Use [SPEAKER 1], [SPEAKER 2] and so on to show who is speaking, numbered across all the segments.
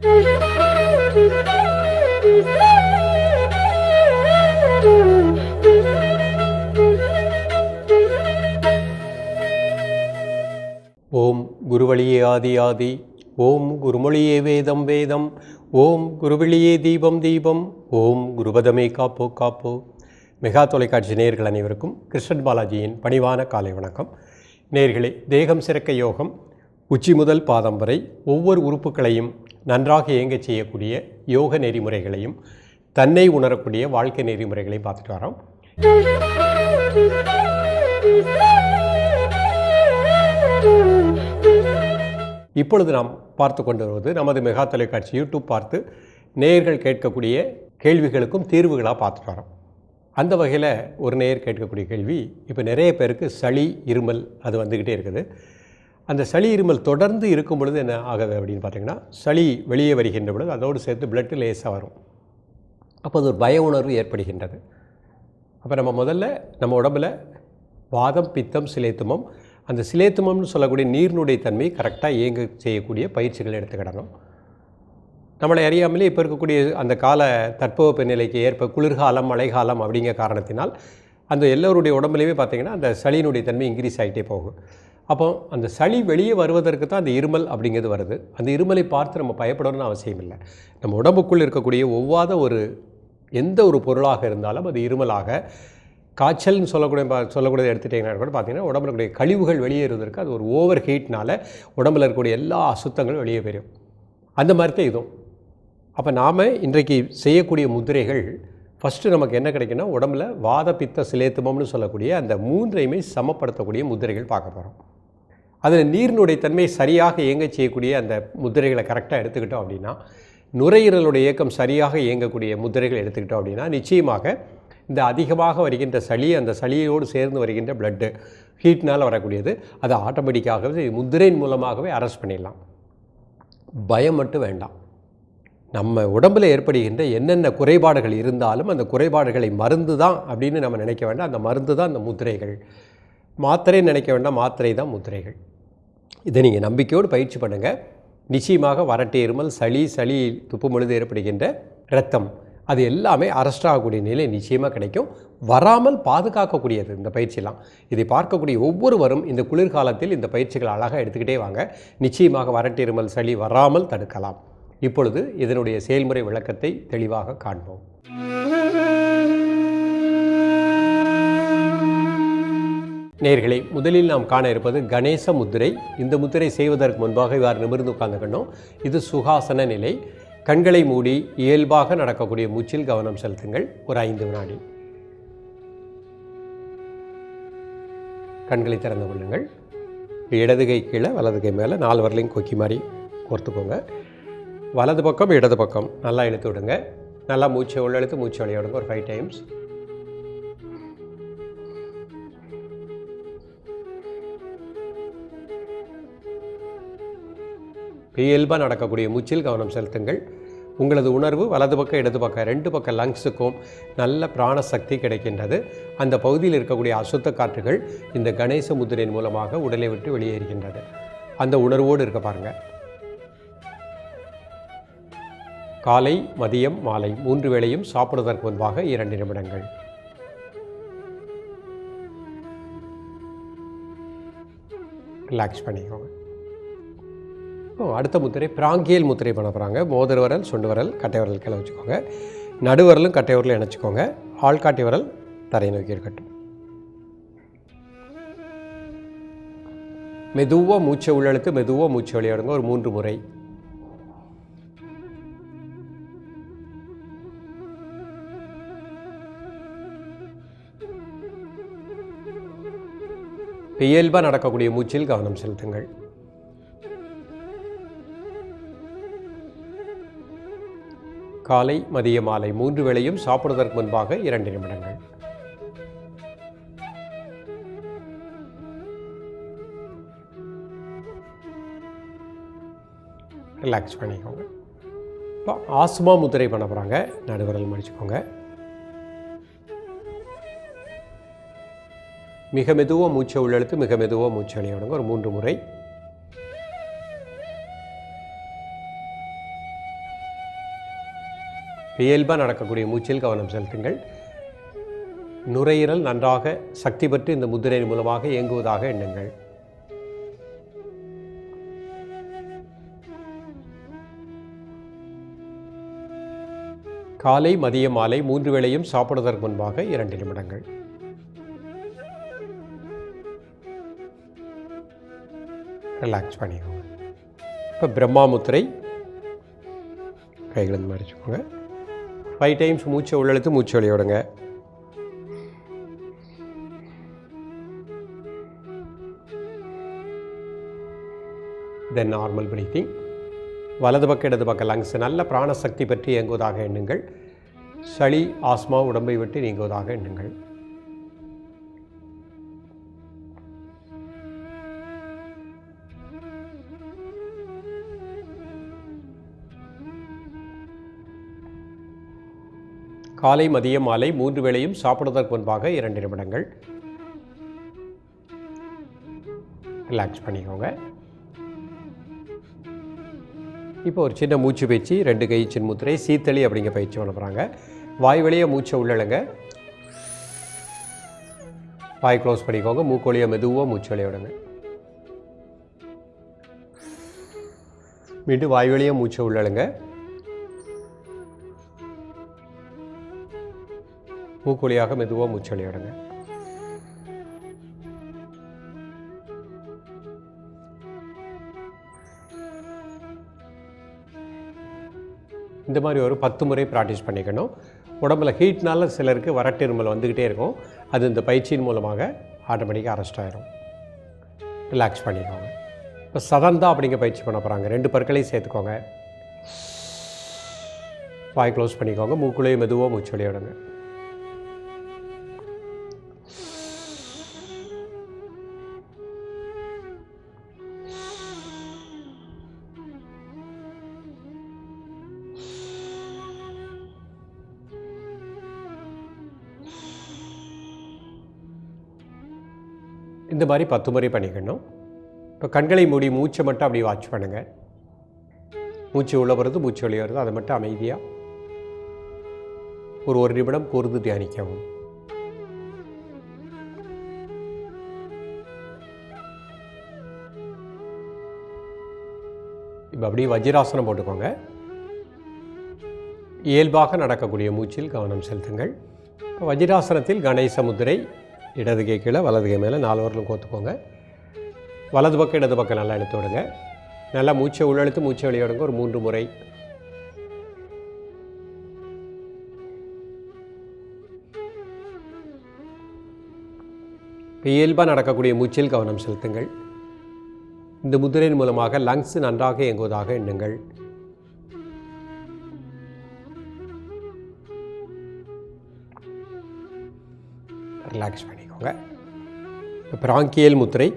[SPEAKER 1] ஓம் குருவழியே ஆதி ஆதி ஓம் குருமொழியே வேதம் வேதம் ஓம் குருவழியே தீபம் தீபம் ஓம் குருபதமே காப்போ காப்போ. மெகா தொலைக்காட்சி நேயர்கள் அனைவருக்கும் கிருஷ்ணன் பாலாஜியின் பணிவான காலை வணக்கம். நேர்களே தேகம் சிறக்க யோகம் உச்சி முதல் பாதம் வரை ஒவ்வொரு உறுப்புகளையும் நன்றாக இயங்கச் செய்யக்கூடிய யோக நெறிமுறைகளையும் தன்னை உணரக்கூடிய வாழ்க்கை நெறிமுறைகளையும் பார்த்துட்டு வரோம். இப்பொழுது நாம் பார்த்து கொண்டு வருவது நமது மெகா தொலைக்காட்சி யூடியூப் பார்த்து நேயர்கள் கேட்கக்கூடிய கேள்விகளுக்கும் தீர்வுகளாக பார்த்துட்டு வரோம். அந்த வகையில் ஒரு நேயர் கேட்கக்கூடிய கேள்வி இப்போ நிறைய பேருக்கு சளி இருமல் அது வந்துக்கிட்டே இருக்குது. அந்த சளி இருமல் தொடர்ந்து இருக்கும் பொழுது என்ன ஆகுது அப்படின்னு பார்த்தீங்கன்னா சளி வெளியே வருகின்ற பொழுது அதோடு சேர்த்து பிளட்டு லேசாக வரும். அப்போ அது ஒரு பய உணர்வு ஏற்படுகின்றது. அப்போ நம்ம முதல்ல நம்ம உடம்புல வாதம் பித்தம் சிலேத்துமம் அந்த சிலேத்துமம்னு சொல்லக்கூடிய நீர்னுடைய தன்மை கரெக்டாக இயங்க செய்யக்கூடிய பயிற்சிகள் எடுத்துக்கிடணும் நம்மளை அறியாமலே இப்போ இருக்கக்கூடிய அந்த கால தட்பவெப்ப நிலைக்கு ஏற்ப குளிர்காலம் மழைக்காலம் அப்படிங்கிற காரணத்தினால் அந்த எல்லோருடைய உடம்புலையுமே பார்த்திங்கன்னா அந்த சளியினுடைய தன்மை இன்க்ரீஸ் ஆகிட்டே போகும். அப்போ அந்த சளி வெளியே வருவதற்கு தான் அந்த இருமல் அப்படிங்கிறது வருது. அந்த இருமலை பார்த்து நம்ம பயப்படணும்னு அவசியம் இல்லை. நம்ம உடம்புக்குள் இருக்கக்கூடிய ஒவ்வாத ஒரு எந்த ஒரு பொருளாக இருந்தாலும் அது இருமலாக. காய்ச்சல்னு சொல்லக்கூடிய பா- சொல்லக்கூடியதை எடுத்துட்டிங்கன்னா கூட பார்த்தீங்கன்னா உடம்புல இருக்கக்கூடிய கழிவுகள் வெளியேறுவதற்கு அது ஒரு ஓவர் ஹீட்னால் உடம்புல இருக்கக்கூடிய எல்லா அசுத்தங்களும் வெளியே போயிடும். அந்த மாதிரி தான் இதுவும். அப்போ நாம் இன்றைக்கு செய்யக்கூடிய முதிரைகள் ஃபஸ்ட்டு நமக்கு என்ன கிடைக்குன்னா உடம்புல வாத பித்த சிலேத்துமம்னு சொல்லக்கூடிய அந்த மூன்றையுமே சமப்படுத்தக்கூடிய முதிரைகள் பார்க்க போகிறோம் அதில் நீரினுடைய தன்மை சரியாக இயங்க செய்யக்கூடிய அந்த முதிரைகளை கரெக்டாக எடுத்துக்கிட்டோம் அப்படின்னா நுரையீரலுடைய இயக்கம் சரியாக இயங்கக்கூடிய முதிரைகள் எடுத்துக்கிட்டோம் அப்படின்னா நிச்சயமாக இந்த அதிகமாக வருகின்ற சளி அந்த சளியோடு சேர்ந்து வருகின்ற பிளட்டு ஹீட்னால் வரக்கூடியது. அதை ஆட்டோமேட்டிக்காகவே முதிரையின் மூலமாகவே அரெஸ்ட் பண்ணிடலாம். பயம் மட்டும் வேண்டாம். நம்ம உடம்பில் ஏற்படுகின்ற என்னென்ன குறைபாடுகள் இருந்தாலும் அந்த குறைபாடுகளை மருந்து தான் அப்படின்னு நம்ம நினைக்க வேண்டாம். அந்த மருந்து தான் அந்த முத்திரைகள் மாத்திரை நினைக்க வேண்டாம் மாத்திரை தான் முத்திரைகள் இதை நீங்கள் நம்பிக்கையோடு பயிற்சி பண்ணுங்கள் நிச்சயமாக வறட்டு இருமல் சளி சளி துப்பும் பொழுது ஏற்படுகின்ற ரத்தம் அது எல்லாமே அரெஸ்ட் ஆகக்கூடிய நிலை நிச்சயமாக கிடைக்கும். வராமல் பாதுகாக்கக்கூடியது இந்த பயிற்சியெல்லாம். இதை பார்க்கக்கூடிய ஒவ்வொருவரும் இந்த குளிர்காலத்தில் இந்த பயிற்சிகள் அழகாக எடுத்துக்கிட்டே வாங்க. நிச்சயமாக வரட்டிருமல் இருமல் சளி வராமல் தடுக்கலாம். இப்பொழுது இதனுடைய செயல்முறை விளக்கத்தை தெளிவாக காண்போம். நேர்களை முதலில் நாம் காண இருப்பது கணேச முத்திரை. இந்த முத்திரை செய்வதற்கு முன்பாக இவ்வாறு நிமிர்ந்து உட்கார்ந்துக்கணும் இது சுகாசன நிலை. கண்களை மூடி இயல்பாக நடக்கக்கூடிய மூச்சில் கவனம் செலுத்துங்கள். ஒரு ஐந்து வினாடி. கண்களை திறந்து கொள்ளுங்கள். இடது கை கீழே வலது கை மேலே நாலு வரலையும் கொக்கி மாதிரி கோர்த்துக்கோங்க. வலது பக்கம் இடது பக்கம் நல்லா இழுத்து விடுங்க. நல்லா மூச்சை உள்ளெழுத்து மூச்சு விளையாடுங்க விடுங்க. ஒரு ஃபைவ் டைம்ஸ் இயல்பாக நடக்கக்கூடிய மூச்சில் கவனம் செலுத்துங்கள். உங்களது உணர்வு வலது பக்கம் இடது பக்கம் ரெண்டு பக்கம் லங்ஸுக்கும் நல்ல பிராண சக்தி கிடைக்கின்றது. அந்த பகுதியில் இருக்கக்கூடிய அசுத்த காற்றுகள் இந்த கணேச முத்திரையின் மூலமாக உடலை விட்டு வெளியேறுகின்றது அந்த உணர்வோடு இருக்க பாருங்க. காலை மதியம் மாலை மூன்று வேளையும் சாப்பிடுவதற்கு முன்பாக இரண்டு நிமிடங்கள். ரிலாக்ஸ் பண்ணிக்கோங்க. அடுத்த முத்திரை பிராங்கியல் முத்திரை பண்ண போகிறாங்க மோதிர விரல் சுண்டு விரல் கட்டை விரல் கீழே வச்சுக்கோங்க. நடுவரலும் கட்டை விரலும் இணைச்சிக்கோங்க. ஆள்காட்டி விரல் தரை நோக்கி இருக்கட்டும். மெதுவாக மூச்சை உள்ளழுத்து மெதுவாக மூச்சை விளையாடுங்க. ஒரு மூன்று முறை. இயல்பாக நடக்கக்கூடிய மூச்சில் கவனம் செலுத்துங்கள். காலை மதிய மாலை மூன்று வேளையும் சாப்பிடுவதற்கு முன்பாக இரண்டு நிமிடங்கள். ரிலாக்ஸ் பண்ணிக்கோங்க. இப்போ ஆசுமா முத்திரை பண்ண போகிறாங்க நடுவரல் மடிச்சுக்கோங்க. மிக மெதுவாக மூச்சை உள்ளெழுத்து மிக மெதுவாக மூச்சை விடுங்க ஒரு மூன்று முறை. இயல்பாக நடக்கக்கூடிய மூச்சில் கவனம் செலுத்துங்கள். நுரையீரல் நன்றாக சக்தி பெற்று இந்த முதிரை மூலமாக இயங்குவதாக எண்ணுங்கள். காலை மதிய மாலை மூன்று வேளையும் சாப்பிடுவதற்கு முன்பாக இரண்டு நிமிடங்கள். ரிலாக்ஸ் பண்ணிக்கோங்க. இப்போ பிரம்மாமுத்திரை கைகளை இந்த மாதிரி வச்சுக்கோங்க ஃபைவ் டைம்ஸ் மூச்சை உள்ளெழுத்து மூச்சு வெளிய தென் நார்மல் பிரீத்திங் வலது பக்கம் இடது பக்கம் லங்ஸ் நல்ல பிராணசக்தி பற்றி இயங்குவதாக எண்ணுங்கள். சளி ஆஸ்மா உடம்பை விட்டு நீங்குவதாக எண்ணுங்கள். காலை மதியம் மாலை மூன்று வேளையும் சாப்பிடுவதற்கு முன்பாக இரண்டு நிமிடங்கள். ரிலாக்ஸ் பண்ணிக்கோங்க. இப்போ ஒரு சின்ன மூச்சு பயிற்சி ரெண்டு கை சின்முத்திரை சீத்தளி அப்படிங்க பயிற்சி பண்ண வாய் வழியாக மூச்சை உள்ளழுங்க. வாய் க்ளோஸ் பண்ணிக்கோங்க. மூக்கொழியை மெதுவாக மூச்சு வெளிய விடுங்க. மீண்டும் வாய் வழியாக மூச்சை உள்ளழுங்க. மூக்குழியாக மெதுவாக மூச்சு இந்த மாதிரி ஒரு பத்து முறை ப்ராக்டிஸ் பண்ணிக்கணும். உடம்புல ஹீட்னால சிலருக்கு வறட்டு இருமல் வந்துக்கிட்டே இருக்கும். அது இந்த பயிற்சியின் மூலமாக ஆட்டோமேட்டிக்காக அரெஸ்ட் ஆகிரும் ரிலாக்ஸ் பண்ணிக்கோங்க. இப்போ சதந்தா அப்படிங்க பயிற்சி பண்ண போகிறாங்க ரெண்டு பற்களையும் சேர்த்துக்கோங்க. வாய் க்ளோஸ் பண்ணிக்கோங்க. மூக்குள்ளேயும் மெதுவாக மூச்சு விளையாடுங்க இந்த மாதிரி பத்து முறை பண்ணிக்கணும். இப்போ கண்களை மூடி மூச்சை மட்டும் அப்படி வாட்ச் பண்ணுங்கள் மூச்சு உள்ள வருது மூச்சு வெளியே வருது அதை மட்டும் அமைதியாக ஒரு ஒரு நிமிடம் கூர்ந்து தியானிக்கவும். இப்போ அப்படியே வஜ்ராசனம் போட்டுக்கோங்க. இயல்பாக நடக்கக்கூடிய மூச்சில் கவனம் செலுத்துங்கள். வஜ்ராசனத்தில் கணேச முத்திரை இடது கை கீழே வலது கை மேலே நாலு வரலும் கோத்துக்கோங்க. வலது பக்கம் இடது பக்கம் நல்லா இழுத்து விடுங்க. நல்லா மூச்சை உள்ளெழுத்து மூச்சை வெளியிடுங்க. ஒரு மூன்று முறை. இயல்பாக நடக்கக்கூடிய மூச்சில் கவனம் செலுத்துங்கள். இந்த முதிரையின் மூலமாக லங்ஸ் நன்றாக இயங்குவதாக எண்ணுங்கள். ரிலாக்ஸ் பண்ணிக்கோங்க இப்போ பிராங்கியல் முத்திரை.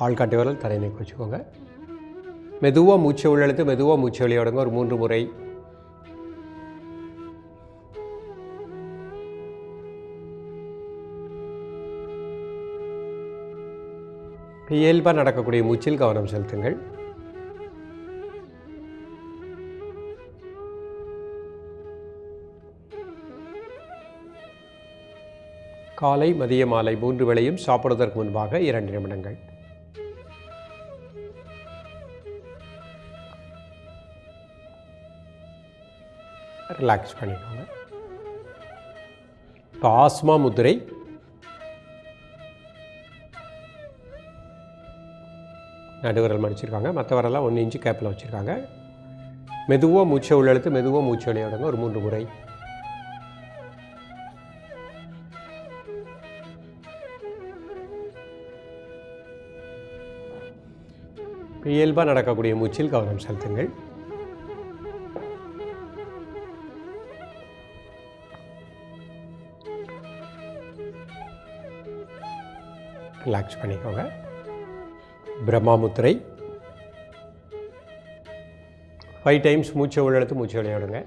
[SPEAKER 1] ஆள்காட்டி வரல் தரை நீக்கி வச்சுக்கோங்க. மெதுவாக மூச்சை உள்ளெழுத்து மெதுவாக மூச்சை வெளியோடுங்க ஒரு மூன்று முறை. இயல்பாக நடக்கக்கூடிய மூச்சில் கவனம் செலுத்துங்கள். காலை மதிய மாலை மூன்று வேளையும் சாப்பிடுவதற்கு முன்பாக இரண்டு நிமிடங்கள். ரிலாக்ஸ் பண்ணிக்கோங்க. இப்போ ஆஸ்மா முதிரை. நடுவரல் மடிச்சிருக்காங்க. மற்றவரெல்லாம் ஒன்று இன்ச்சு கேப்பில் வச்சுருக்காங்க. மெதுவாக மூச்சை உள்ளெழுத்து மெதுவாக மூச்சு விளையாடுங்க ஒரு மூன்று முறை. இயல்பாக நடக்கக்கூடிய மூச்சில் கவனம் செலுத்துங்கள். ரிலாக்ஸ் பண்ணிக்கோங்க. பிரம்மாமுத்திரை. ஃபைவ் டைம்ஸ் மூச்சை உள்ளெடுத்து மூச்சை விளையாடுங்க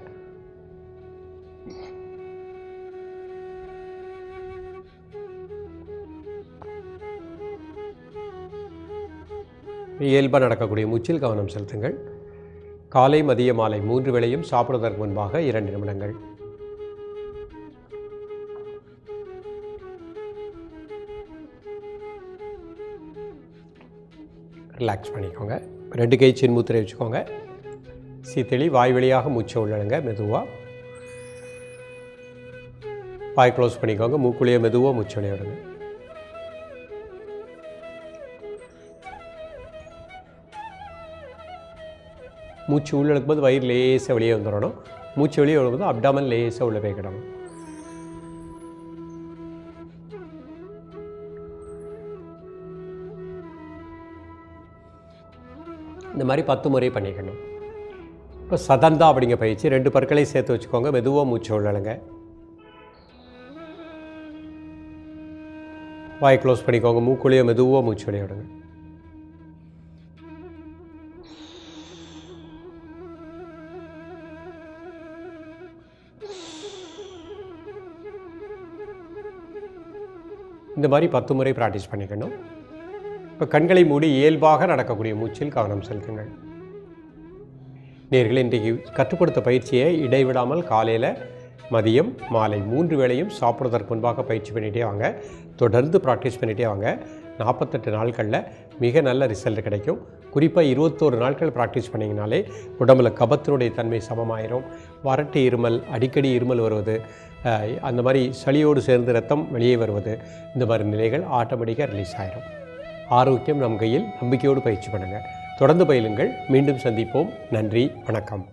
[SPEAKER 1] இயல்பாக நடக்கக்கூடிய மூச்சில் கவனம் செலுத்துங்கள். காலை மதிய மாலை மூன்று வேளையும் சாப்பிடுவதற்கு முன்பாக இரண்டு நிமிடங்கள். ரிலாக்ஸ் பண்ணிக்கோங்க. ரெண்டு கை சின் முத்திரை வச்சுக்கோங்க. சீத்தெளி வாய் வழியாக மூச்சை உள்ளடுங்க மெதுவாக வாய் க்ளோஸ் பண்ணிக்கோங்க. மூக்குழியை மெதுவாக மூச்சு விளையாடுங்க மூச்சு உள்ள இழுக்கும்போது வயிறு லேசாக வெளியே வந்துடணும். மூச்சு வெளியே வரும்போது அப்டாமல் லேசாக உள்ளே போய்க்கிடணும் இந்த மாதிரி பத்து முறை பண்ணிக்கணும். இப்போ சதந்தா அப்படிங்க பயிற்சி ரெண்டு பற்களையும் சேர்த்து வச்சுக்கோங்க. மெதுவாக மூச்சு உள்ளழுங்க வாய் க்ளோஸ் பண்ணிக்கோங்க. மூக்குழியை மெதுவாக மூச்சு வெளியே இந்த மாதிரி பத்து முறை ப்ராக்டிஸ் பண்ணிக்கணும். இப்போ கண்களை மூடி இயல்பாக நடக்கக்கூடிய மூச்சில் கவனம் செலுத்துங்கள். நேர்கள் இன்றைக்கு கற்றுக் கொடுத்த பயிற்சியை இடைவிடாமல் காலையில் மதியம் மாலை மூன்று வேளையும் சாப்பிட்றதற்கு முன்பாக பயிற்சி பண்ணிகிட்டே வாங்க. தொடர்ந்து ப்ராக்டிஸ் பண்ணிகிட்டே வாங்க. நாற்பத்தெட்டு நாட்களில் மிக நல்ல ரிசல்ட் கிடைக்கும். குறிப்பாக இருபத்தோரு நாட்கள் ப்ராக்டிஸ் பண்ணிங்கனாலே உடம்புல கபத்தினுடைய தன்மை சமமாயிரும். வறட்டு இருமல் அடிக்கடி இருமல் வருவது அந்த மாதிரி சளியோடு சேர்ந்து ரத்தம் வெளியே வருவது இந்த மாதிரி நிலைகள் ஆட்டோமேட்டிக்காக ரிலீஸ் ஆயிரும். ஆரோக்கியம் நம் கையில் நம்பிக்கையோடு பயிற்சி பண்ணுங்கள் தொடர்ந்து பயிலுங்கள். மீண்டும் சந்திப்போம். நன்றி. வணக்கம்.